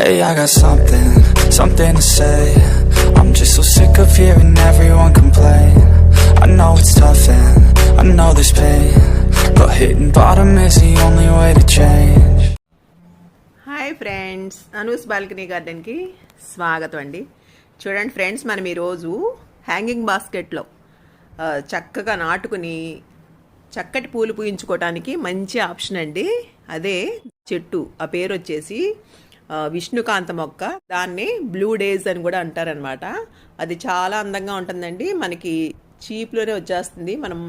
Hey, I got something, something to say. I'm just so sick of hearing everyone complain. I know it's tough and I know there's pain. But hitting bottom is the only way to change. Hi friends Anu's balcony గార్డెన్కి స్వాగతం అండి చూడండి friends మనం ఈరోజు hanging బాస్కెట్లో ఆ, చక్కగా నాటుకుని చక్కటి పూలు పూయించుకోవడానికి మంచి ఆప్షన్ అండి అదే చెట్టు ఆ పేరు వచ్చేసి విష్ణుకాంత మొక్క. దాన్ని బ్లూ డేస్ అని కూడా అంటారనమాట అది చాలా అందంగా ఉంటుందండి. మనకి చీప్లోనే వచ్చేస్తుంది. మనం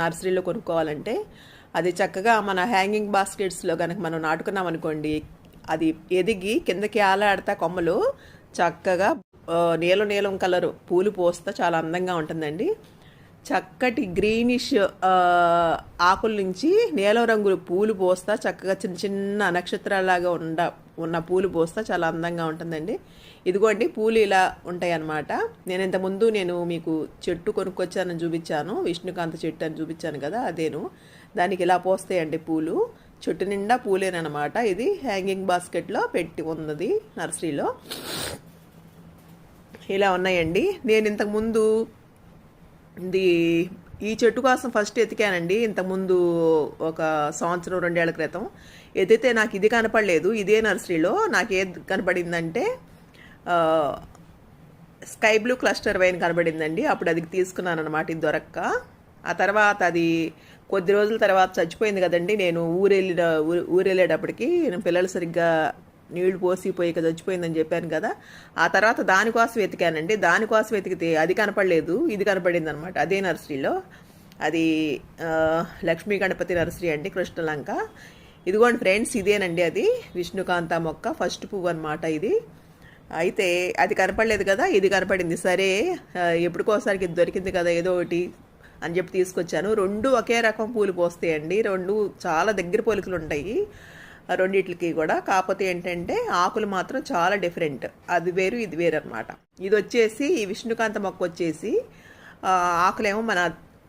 నర్సరీలో కొనుక్కోవాలంటే అది చక్కగా మన హ్యాంగింగ్ బాస్కెట్స్లో కనుక మనం నాటుకున్నాం అనుకోండి అది ఎదిగి కిందకి ఆలాడతా కొమ్మలు చక్కగా నీలం నీలం కలరు పూలు పోస్తా చాలా అందంగా ఉంటుందండి. చక్కటి గ్రీనిష్ ఆకుల నుంచి నీలం రంగుల పూలు పోస్తా చక్కగా చిన్న చిన్న నక్షత్రాలాగా ఉండ ఉన్న పూలు పోస్తా చాలా అందంగా ఉంటుందండి. ఇదిగోండి పూలు ఇలా ఉంటాయి అన్నమాట నేను ఇంతకుముందు నేను మీకు చెట్టు కొనుక్కొచ్చానని చూపించాను. విష్ణుకాంత చెట్టు అని చూపించాను కదా అదేను. దానికి ఇలా పోస్తాయండి పూలు. చెట్టు నిండా పూలేనమాట ఇది హ్యాంగింగ్ బాస్కెట్లో పెట్టి ఉన్నది నర్సరీలో. ఇలా ఉన్నాయండి. నేను ఇంతకుముందు ఇది ఈ చెట్టు కోసం ఫస్ట్ ఎతికానండి. ఇంతకుముందు ఒక సంవత్సరం రెండేళ్ళ క్రితం ఎదితే నాకు ఇది కనపడలేదు. ఇదే నర్సరీలో నాకు ఏది కనపడిందంటే స్కై బ్లూ క్లస్టర్ వైన్ కనబడిందండి అప్పుడు అది తీసుకున్నాను అనమాట ఇది దొరక్క. ఆ తర్వాత అది కొద్ది రోజుల తర్వాత చచ్చిపోయింది కదండి. నేను ఊరెళ్ళిన ఊరు- ఊరెళ్ళేటప్పటికి నేను పిల్లలు సరిగ్గా నీళ్ళు పోసిపోయి చచ్చిపోయిందని చెప్పాను కదా ఆ తర్వాత దానికోసం వెతికానండి. దానికోసం వెతికితే అది కనపడలేదు ఇది కనపడింది అనమాట అదే నర్సరీలో. అది లక్ష్మీ గణపతి నర్సరీ అండి కృష్ణలంక. ఇదిగోండి ఫ్రెండ్స్ ఇదేనండి అది. విష్ణుకాంత మొక్క ఫస్ట్ పువ్వు అనమాట ఇది. అయితే అది కనపడలేదు కదా ఇది కనపడింది. సరే ఆ, ఎప్పటికోసారికి ఇది దొరికింది కదా ఏదో ఒకటి అని చెప్పి తీసుకొచ్చాను. రెండు ఒకే రకం పూలు పోస్తాయండి. రెండు చాలా దగ్గర పోలికలు ఉంటాయి. రెండిట్లకి కూడా. కాకపోతే ఏంటంటే ఆకులు మాత్రం చాలా డిఫరెంట్ అది వేరు ఇది వేరు అనమాట ఇది వచ్చేసి ఈ విష్ణుకాంత మొక్క వచ్చేసి ఆకులేమో మన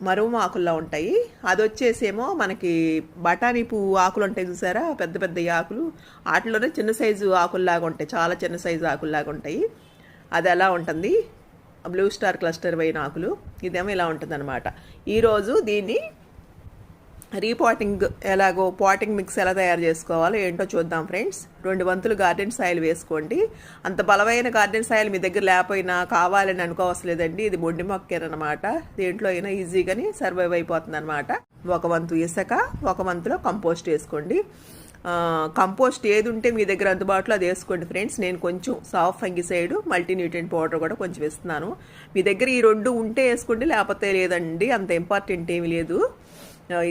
మరువు ఆకుల్లో ఉంటాయి. అది వచ్చేసేమో మనకి బఠానీ పువ్వు ఆకులు ఉంటాయి చూసారా? పెద్ద పెద్ద ఆకులు. వాటిలోనే చిన్న సైజు ఆకుల్లాగా ఉంటాయి. చాలా చిన్న సైజు ఆకుల్లాగా ఉంటాయి. అది ఎలా ఉంటుంది? బ్లూ స్టార్ క్లస్టర్ వైన ఆకులు. ఇదేమో ఇలా ఉంటుంది అనమాట ఈరోజు దీన్ని రీపాటింగ్ ఎలాగో పాటింగ్ మిక్స్ ఎలా తయారు చేసుకోవాలో ఏంటో చూద్దాం ఫ్రెండ్స్. రెండు వంతులు గార్డెన్ సాయిల్ వేసుకోండి. అంత బలమైన గార్డెన్ సాయిల్ మీ దగ్గర లేకపోయినా కావాలని అనుకోవసలేదండి ఇది బొండి మొక్కేనమాట దేంట్లో అయినా ఈజీగాని సర్వైవ్ అయిపోతుంది అనమాట ఒక వంతు ఇసుక ఒక వంతులో కంపోస్ట్ వేసుకోండి. కంపోస్ట్ ఏది ఉంటే మీ దగ్గర అందుబాటులో అది వేసుకోండి ఫ్రెండ్స్. నేను కొంచెం సాఫ్ ఫంగిసైడ్ మల్టీన్యూట్రియంట్ పౌడర్ కూడా కొంచెం వేస్తున్నాను. మీ దగ్గర ఈ రెండు ఉంటే వేసుకోండి లేకపోతే లేదండి అంత ఇంపార్టెంట్ ఏమీ లేదు.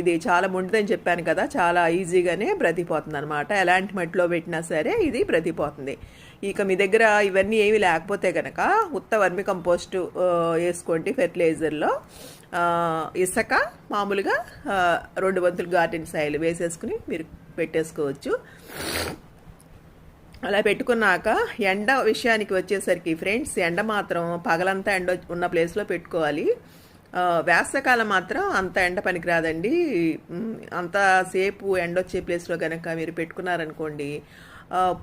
ఇది చాలా ముండుదని చెప్పాను కదా చాలా ఈజీగానే బ్రతిపోతుంది అనమాట ఎలాంటి మట్టిలో పెట్టినా సరే ఇది బ్రతిపోతుంది ఇక మీ దగ్గర ఇవన్నీ ఏమి లేకపోతే కనుక ఉత్త వర్మి కంపోస్ట్ వేసుకోండి ఫెర్టిలైజర్లో. ఇసక ఇసుక మామూలుగా రెండు వంతులు గార్డెన్ సాయిల్ వేసేసుకుని మీరు పెట్టేసుకోవచ్చు. అలా పెట్టుకున్నాక ఎండ విషయానికి వచ్చేసరికి ఫ్రెండ్స్ ఎండ మాత్రం పగలంతా ఎండ ఉన్న ప్లేస్లో పెట్టుకోవాలి. వేసవకాలం మాత్రం అంత ఎండ పనికిరాదండి. అంతసేపు ఎండ వచ్చే ప్లేస్లో కనుక మీరు పెట్టుకున్నారనుకోండి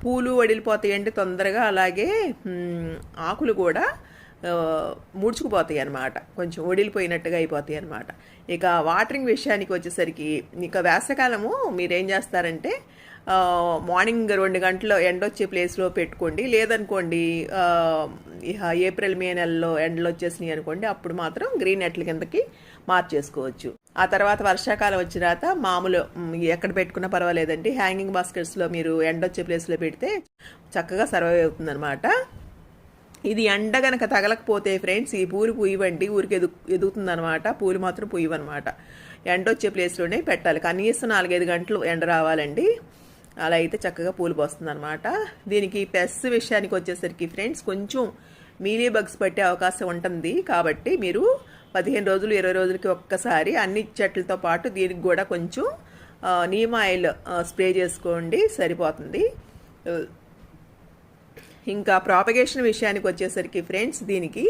పూలు వడిలిపోతాయండి తొందరగా. అలాగే ఆకులు కూడా ముడుచుకుపోతాయి అన్నమాట కొంచెం ఒడిలిపోయినట్టుగా అయిపోతాయి అన్నమాట ఇక వాటరింగ్ విషయానికి వచ్చేసరికి ఇక వేసవకాలము మీరేం చేస్తారంటే మార్నింగ్ రెండు గంటలు ఎండ వచ్చే ప్లేస్లో పెట్టుకోండి. లేదనుకోండి ఏప్రిల్ మే నెలలో ఎండలు వచ్చేసినాయి అనుకోండి అప్పుడు మాత్రం గ్రీన్ నెట్ల కిందకి మార్చేసుకోవచ్చు. ఆ తర్వాత వర్షాకాలం వచ్చిన తర్వాత మామూలు ఎక్కడ పెట్టుకున్నా పర్వాలేదండి. హ్యాంగింగ్ బాస్కెట్స్లో మీరు ఎండ వచ్చే ప్లేస్లో పెడితే చక్కగా సర్వైవ్ అవుతుందన్నమాట. ఇది ఎండ గనక తగలకపోతే ఫ్రెండ్స్ ఈ పూలు పూయవండి ఊరికి ఎదు ఎదుగుతుందనమాట పూలు మాత్రం పూయవన్నమాట ఎండ వచ్చే ప్లేస్లోనే పెట్టాలి. కనీసం నాలుగైదు గంటలు ఎండ రావాలండి. అలా అయితే చక్కగా పూలు పోస్తుందనమాట దీనికి పెస్ విషయానికి వచ్చేసరికి ఫ్రెండ్స్ కొంచెం మీలీ బగ్స్ పట్టే అవకాశం ఉంటుంది. కాబట్టి మీరు పదిహేను రోజులు ఇరవై రోజులకి ఒక్కసారి అన్ని చెట్లతో పాటు దీనికి కూడా కొంచెం నీమ్ ఆయిల్ స్ప్రే చేసుకోండి సరిపోతుంది. ఇంకా ప్రాపగేషన్ విషయానికి వచ్చేసరికి ఫ్రెండ్స్ దీనికి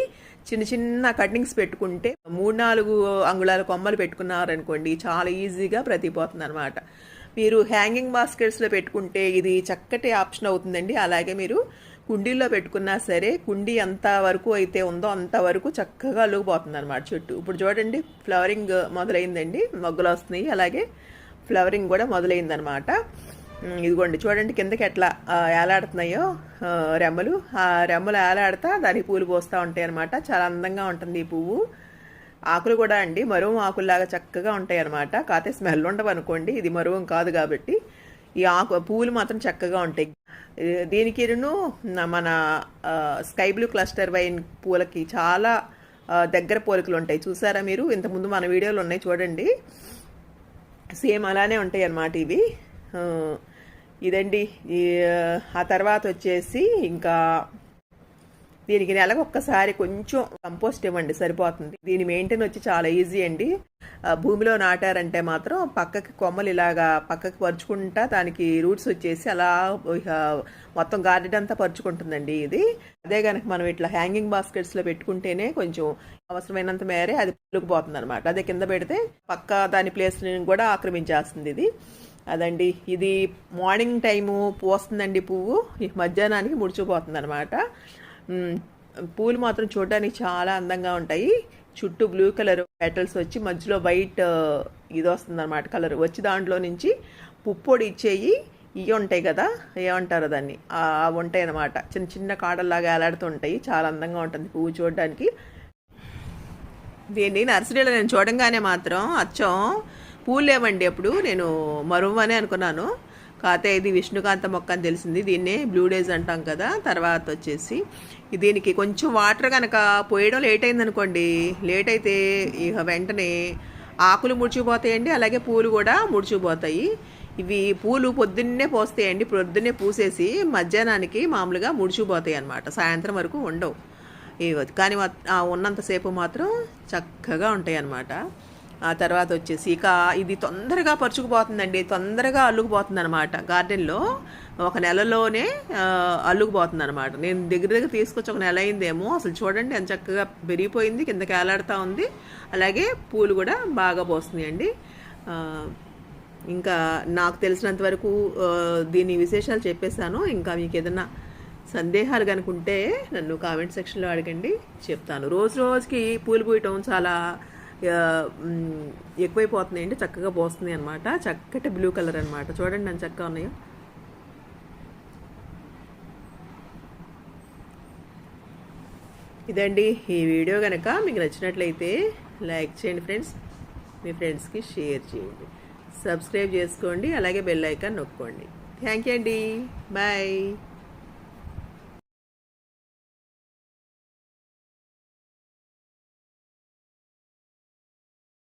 చిన్న చిన్న కటింగ్స్ పెట్టుకుంటే మూడు నాలుగు అంగుళాల కొమ్మలు పెట్టుకున్నారనుకోండి చాలా ఈజీగా ప్రతిపోతుంది అనమాట మీరు హ్యాంగింగ్ బాస్కెట్స్లో పెట్టుకుంటే ఇది చక్కటి ఆప్షన్ అవుతుందండి. అలాగే మీరు కుండీల్లో పెట్టుకున్నా సరే కుండీ ఎంత వరకు అయితే ఉందో అంతవరకు చక్కగా అలుగుపోతుంది అనమాట చెట్టు. ఇప్పుడు చూడండి ఫ్లవరింగ్ మొదలైందండి. మొగ్గలు వస్తున్నాయి. అలాగే ఫ్లవరింగ్ కూడా మొదలైందనమాట ఇదిగోండి చూడండి కిందకి ఎట్లా ఏలాడుతున్నాయో రెమ్మలు. ఆ రెమ్మలు ఏలాడుతా దానికి పూలు పోస్తూ ఉంటాయి అనమాట చాలా అందంగా ఉంటుంది ఈ పువ్వు. ఆకులు కూడా అండి. మరువం ఆకుల్లాగా చక్కగా ఉంటాయి అనమాట కాకపోతే స్మెల్ ఉండవు అనుకోండి ఇది మరువం కాదు కాబట్టి ఈ ఆకు పువ్వులు మాత్రం చక్కగా ఉంటాయి. దీనికి మన స్కై బ్లూ క్లస్టర్ వైన్ పూలకి చాలా దగ్గర పోలికలు ఉంటాయి. చూసారా మీరు? ఇంతకుముందు మన వీడియోలు ఉన్నాయి చూడండి. సేమ్ అలానే ఉంటాయి అన్నమాట ఇవి ఇదండి. ఈ, ఆ తర్వాత వచ్చేసి ఇంకా దీనికి నెలకు ఒక్కసారి కొంచెం కంపోస్ట్ ఇవ్వండి సరిపోతుంది. దీని మెయింటైన్ వచ్చి చాలా ఈజీ అండి. భూమిలో నాటారంటే మాత్రం పక్కకి కొమ్మలు ఇలాగా పక్కకి పరుచుకుంటా దానికి రూట్స్ వచ్చేసి అలా మొత్తం గార్డెన్ అంతా పరుచుకుంటుందండి ఇది. అదే కనుక మనం ఇట్లా హ్యాంగింగ్ బాస్కెట్స్లో పెట్టుకుంటేనే కొంచెం అవసరమైనంత మేరే అది పులుకుపోతుంది అనమాట అదే కింద పెడితే పక్క దాని ప్లేస్ని కూడా ఆక్రమించేస్తుంది ఇది. అదండి ఇది మార్నింగ్ టైము పోస్తుందండి పువ్వు. మధ్యాహ్నానికి ముడిచిపోతుంది అనమాట పూలు మాత్రం చూడడానికి చాలా అందంగా ఉంటాయి. చుట్టూ బ్లూ కలర్ పెటల్స్ వచ్చి మధ్యలో వైట్ ఇది వస్తుంది అనమాట కలర్ వచ్చి దాంట్లో నుంచి పుప్పొడి ఇచ్చేయి. ఇవి ఉంటాయి కదా ఏమంటారు దాన్ని? అవి ఉంటాయి అనమాట చిన్న చిన్న కాడల్లాగా ఏలాడుతుంటాయి చాలా అందంగా ఉంటుంది పువ్వు చూడడానికి. దీన్ని నర్సరీలో నేను చూడంగానే మాత్రం అచ్చం పూలు లేవండి అప్పుడు. నేను మరువనే అనుకున్నాను. కాకపోతే ఇది విష్ణుకాంత మొక్క అని తెలిసింది. దీన్నే బ్లూ డేస్ అంటాం కదా. తర్వాత వచ్చేసి దీనికి కొంచెం వాటర్ కనుక పోయడం లేట్ అయింది అనుకోండి లేట్ అయితే ఇక వెంటనే ఆకులు ముడిచిపోతాయండి అలాగే పూలు కూడా ముడిచిపోతాయి ఇవి పూలు పొద్దున్నే పోస్తాయండి. పొద్దున్నే పూసేసి మధ్యాహ్నానికి మామూలుగా ముడిచిపోతాయి అన్నమాట. సాయంత్రం వరకు ఉండవు. ఇవి కానీ ఉన్నంతసేపు మాత్రం చక్కగా ఉంటాయి అన్నమాట. ఆ తర్వాత వచ్చేసి ఇక ఇది తొందరగా పరుచుకుపోతుందండి తొందరగా అల్లుకుపోతుంది అనమాట గార్డెన్లో ఒక నెలలోనే అల్లుకుపోతుంది అనమాట నేను దగ్గర దగ్గర తీసుకొచ్చి ఒక నెల అయిందేమో అసలు చూడండి ఎంత చక్కగా పెరిగిపోయింది కిందకి ఏలాడుతూ ఉంది. అలాగే పూలు కూడా బాగా పోస్తున్నాయండి. ఇంకా నాకు తెలిసినంత వరకు దీని విశేషాలు చెప్పేశాను. ఇంకా మీకు ఏదైనా సందేహాలు కనుకుంటే నన్ను కామెంట్ సెక్షన్లో అడగండి చెప్తాను. రోజు రోజుకి పూలు పూయటం చాలా ఆ, మ్, ఎక్కువైపోతున్నాయండి చక్కగా పోస్తుంది అనమాట చక్కటి బ్లూ కలర్ అనమాట చూడండి అని చక్కగా ఉన్నాయో. ఇదండి ఈ వీడియో కనుక మీకు నచ్చినట్లయితే లైక్ చేయండి ఫ్రెండ్స్. మీ ఫ్రెండ్స్కి షేర్ చేయండి. సబ్స్క్రైబ్ చేసుకోండి. అలాగే బెల్ ఐకాన్ నొక్కోండి. థ్యాంక్ యూ అండి. బాయ్.